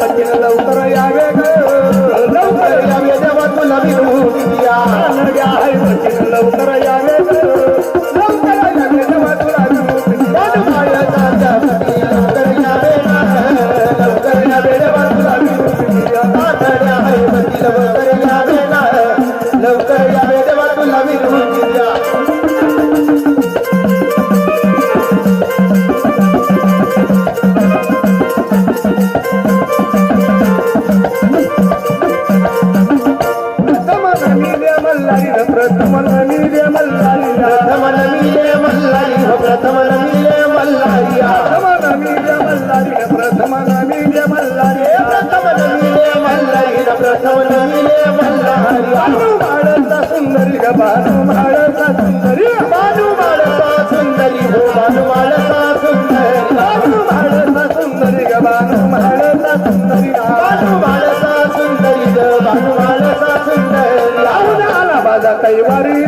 la మల్లారిన ప్రథమ నమిలే మల్లారి ప్రథమ నమిలే మల్లారిన ప్రథమ నమిలే మల్లారి అను మాడత సుందరి బాను మాడత సుందరి బాను మాడత సుందరి హో బాను మాడత సుందరి బాను మాడత సుందరి బాను మాడత సుందరి బాను మాడత సుందరి బాను మాడత సుందరి అవునా బాధ కైవారి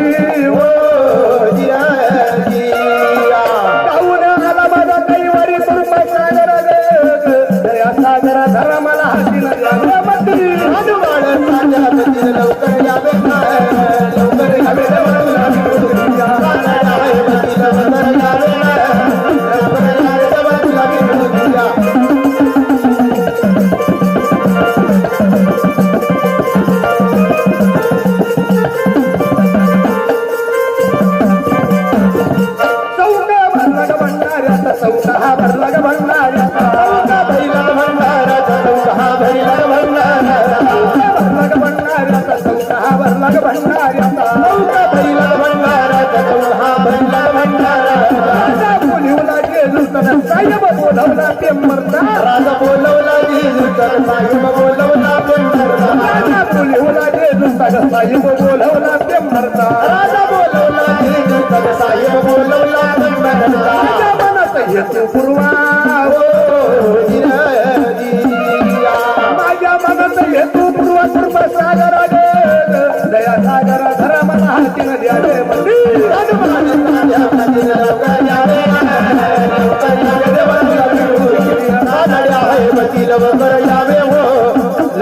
साईब बोलवला ते मरता राजा बोलवला जेजुकर साईब बोलवला ते मरता राजा बोलवला जेजुकर साईब बोलवला ते मरता राजा बोलवला जेजुकर साईब बोलवला ते मरता राजा मनात येतो पूर्वा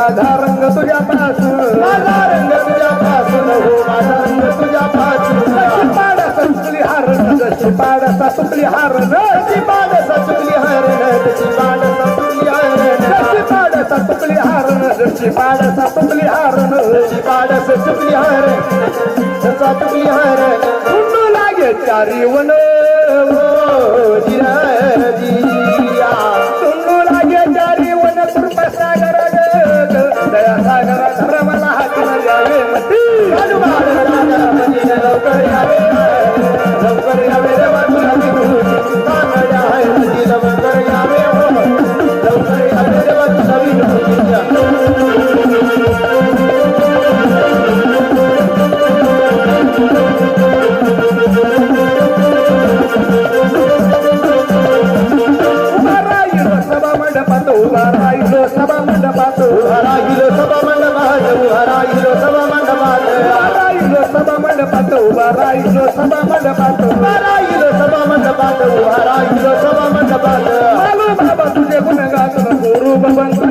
माझा रंग तुझ्या पासून माझा रंग तुझ्या पासून हो माझा रंग तुझ्या पासून पाडासा चुकली हारण तशी पाडासा चुकली हारण तशी पाडासा चुकली हारण तशी पाडासा चुकली हारण तशी पाडासा चुकली हारण तशी पाडासा चुकली हारण तशी पाडासा चुकली हारण तसा चुकली हारण पुन्हा लागे चारी वन. हो जिरा. मंडपात उभा राहिलो सभा मंडपात उभा राहिलो सभा मंडपात उभा राहिलो सभा मंडपात. मालू बाबा तुझे गुण गुरु भगवंत